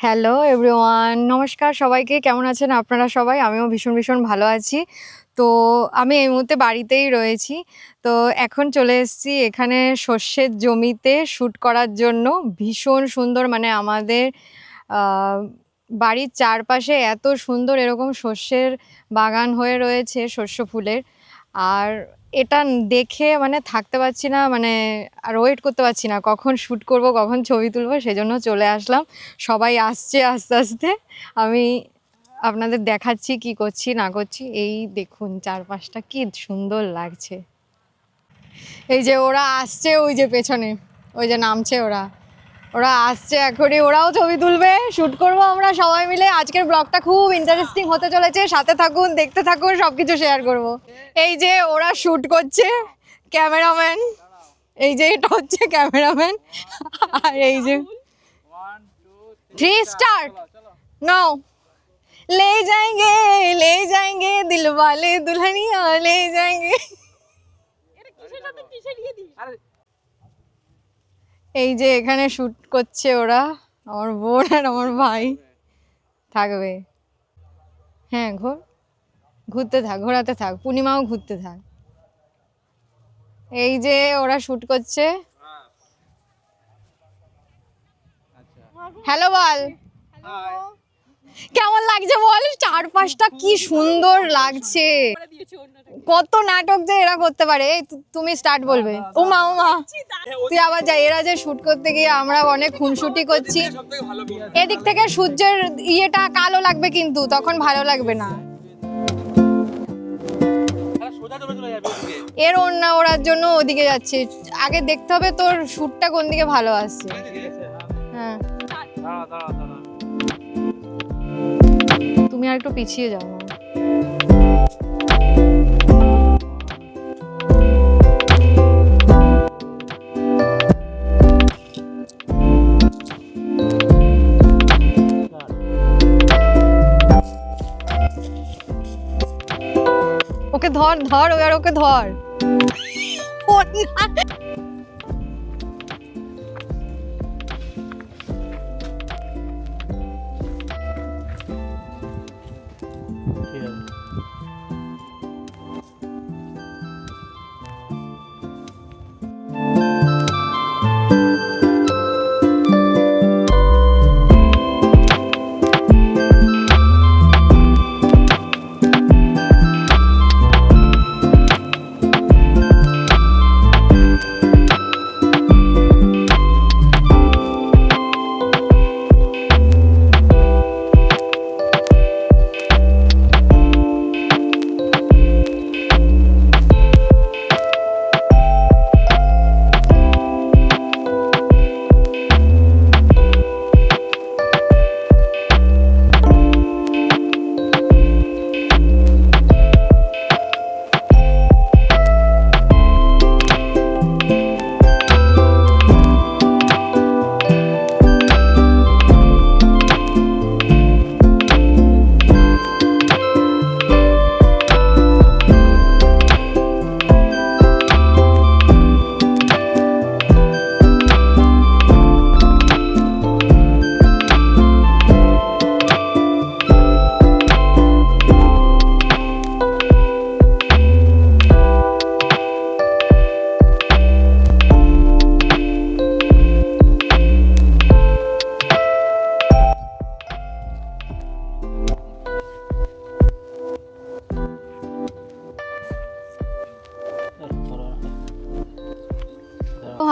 Hello everyone নমস্কার সবাইকে। কেমন আছেন আপনারা সবাই? আমিও ভীষণ ভীষণ ভালো আছি। তো আমি এই মুহূর্তে বাড়িতেই রয়েছি। তো এখন চলে এসেছি এখানে শস্যের জমিতে শ্যুট করার জন্য। ভীষণ সুন্দর মানে আমাদের বাড়ির চারপাশে এত সুন্দর এরকম শস্যের বাগান হয়ে রয়েছে শস্য ফুলের। আর এটা দেখে মানে থাকতে পারছি না মানে আর ওয়েট করতে পারছি না। কখন শ্যুট করব, কখন ছবি তুলব, সেজন্য চলে আসলাম। সবাই আসছে আস্তে আস্তে। আমি আপনাদের দেখাচ্ছি কি করছি, না করছি। এই দেখুন, চারপাশটা কি সুন্দর লাগছে। এই যে ওরা আসছে ওই যে পেছনে, ওই যে নামছে ওরা। ওরা আসছে এখনই ওরাও ছবি তুলবে শ্যুট করব আমরা সবাই মিলে আজকের ব্লগটা খুব ইন্টারেস্টিং হতে চলেছে সাথে থাকুন দেখতে থাকুন সব কিছু শেয়ার করব এই যে ওরা শ্যুট করছে ক্যামেরাম্যান এই যে এটা হচ্ছে ক্যামেরাম্যান আর এই যে থ্রি স্টার্ট नो ले जाएंगे ले जाएंगे दिल वाले दुल्हनिया ले जाएंगे এই যে এখানে শ্যুট করছে ওরা আমার বোন আর আমার ভাই। থাকবে। হ্যাঁ ঘোর ঘুরতে থাক ঘোরাতে থাক পূর্ণিমাও ঘুরতে থাক। এই যে ওরা শ্যুট করছে। হ্যালো বল। কেমন লাগছে বল? চারপাশটা কি সুন্দর লাগছে। কত নাটক যে এরা করতে পারে। তুমি স্টার্ট বলবে। ও মা ও মা তুই আবার যাই এরা যে শুট করতে গিয়ে আমরা অনেক খুনসুটি করছি। এদিক থেকে সূর্যের ইয়েটা কালো লাগবে কিন্তু, তখন ভালো লাগবে না। এর অন্য ওড়ার জন্য ওদিকে যাচ্ছে। আগে দেখতে হবে তোর শ্যুটটা কোন দিকে ভালো আসছে। হ্যাঁ। তুমি আর একটু পিছিয়ে যাও না ওকে ধর ধর এবার ওকে ধর ও না।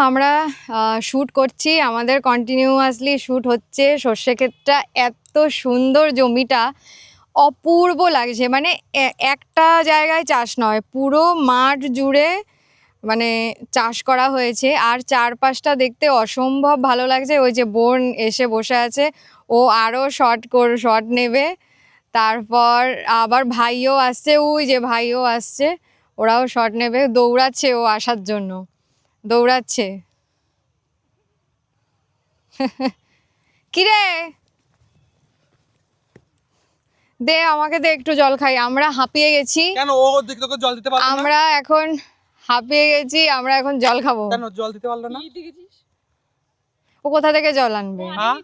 আমরা শ্যুট করছি। আমাদের কন্টিনিউয়াসলি শ্যুট হচ্ছে। সর্ষে ক্ষেতটা এত সুন্দর জমিটা, অপূর্ব লাগছে। মানে একটা জায়গায় চাষ নয়, পুরো মাঠ জুড়ে মানে চাষ করা হয়েছে। আর চারপাশটা দেখতে অসম্ভব ভালো লাগছে। ওই যে বোন এসে বসে আছে। ও আরও শর্ট কর শর্ট নেবে। তারপর আবার ভাইও আসছে। ওই যে ভাইও আসছে। ওরাও শর্ট নেবে। দৌড়াচ্ছে ও আসার জন্য। দৌড়াচ্ছে। কিরে? দে আমাকে দে একটু জল খাই। আমরা হাঁপিয়ে গেছি। কেন? ও দিকে তোকে জল দিতে পারল না? আমরা এখন হাঁপিয়ে গেছি আমরা এখন জল খাব। কেন? জল দিতে পারল না? ও কোথা থেকে জল আনবে? হ্যাঁ?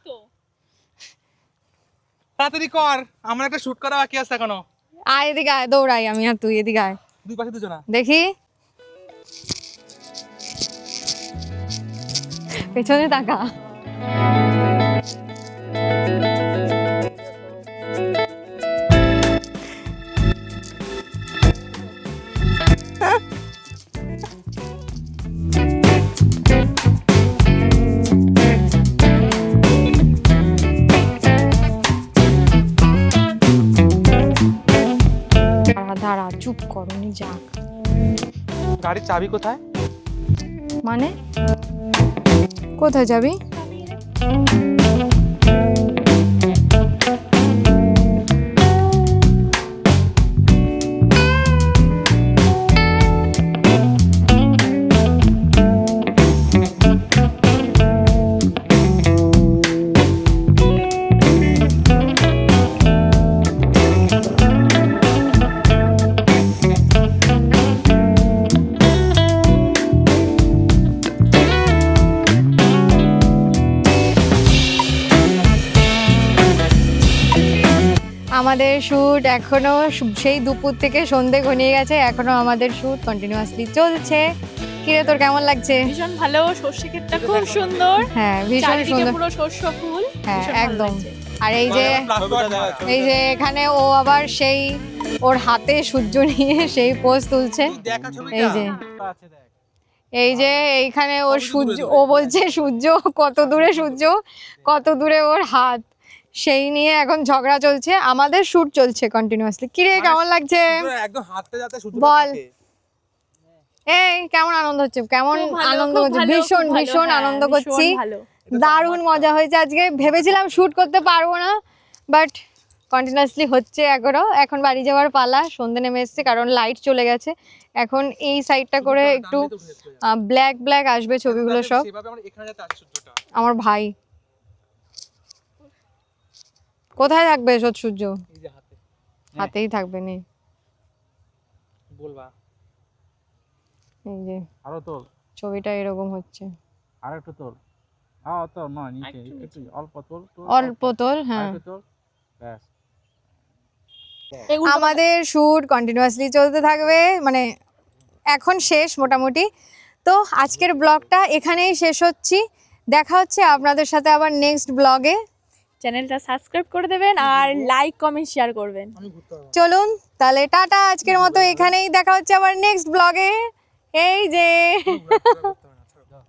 তাড়াতাড়ি কর আমার একটা শুট করা বাকি আছে এখনও। আয় এদিকে আয় দৌড়াই আমি আর তুই এদিকে আয়। দুই পাশে দুজনা। দেখি। পেছনে তাকা। দাঁড়া দাঁড়া চুপ করনি যাক। গাড়ির চাবি কোথায়? মানে? কোথায় যাবি? আমাদের শ্যুট এখনও সেই দুপুর থেকে সন্ধে ঘনিয়ে গেছে এখনও আমাদের শ্যুট কন্টিনিউয়াসলি চলছে। কিরে তোর কেমন লাগছে? ভীষণ ভালো সর্ষে ক্ষেতটা খুব সুন্দর। হ্যাঁ ভীষণ সুন্দর। পুরো শস্য ফুল হ্যাঁ একদম। আর এই যে এই যে এখানে ও আবার সেই ওর হাতে সূর্য নিয়ে সেই পোজ তুলছে। এই যে। এই যে এইখানে ওর সূর্য ও বলছে সূর্য কত দূরে সূর্য কত দূরে ওর হাত। সেই নিয়ে এখন ঝগড়া চলছে আমাদের শুট চলছে কন্টিনিউয়াসলি কিরে মানে কেমন লাগছে? একদম হাতে যাতে শুধু বল। এই কেমন আনন্দ হচ্ছে? কেমন আনন্দ ভালো, ভীষণ ভীষণ হ্যাঁ, আনন্দ করছি। দারুণ মজা হয়েছে আজকে। ভেবেছিলাম শুট করতে পারব না বাট কন্টিনিউয়াসলি হচ্ছে এখনও। এখন বাড়ি যাওয়ার পালা সন্ধে নেমে এসছে কারণ লাইট চলে গেছে। এখন এই সাইডটা করে একটু ব্ল্যাক ব্ল্যাক আসবে ছবিগুলো সব। আমার ভাই। কোথায় থাকবে সৎ সূর্য? হাতে। হাতেই থাকবে নে বলবা। এই যে। আরও তোল। ছবিটা এরকম হচ্ছে। আর একটু তোল। হ্যাঁ তোল নয় নিচে একটু অল্প তোল অল্প তোল হ্যাঁ। তোল। ব্যাস। আমাদের শ্যুট কন্টিনিউয়াসলি চলতে থাকবে মানে এখন শেষ মোটামুটি। তো আজকের ব্লগটা এখানেই শেষ হচ্ছি। দেখা হচ্ছে আপনাদের সাথে আবার নেক্সট ব্লগে চ্যানেলটা সাবস্ক্রাইব করে দেবেন আর লাইক কমেন্ট শেয়ার করবেন। চলুন তাহলে টাটা আজকের মতো এখানেই। দেখা হচ্ছে আবার নেক্সট ব্লগে এই যে।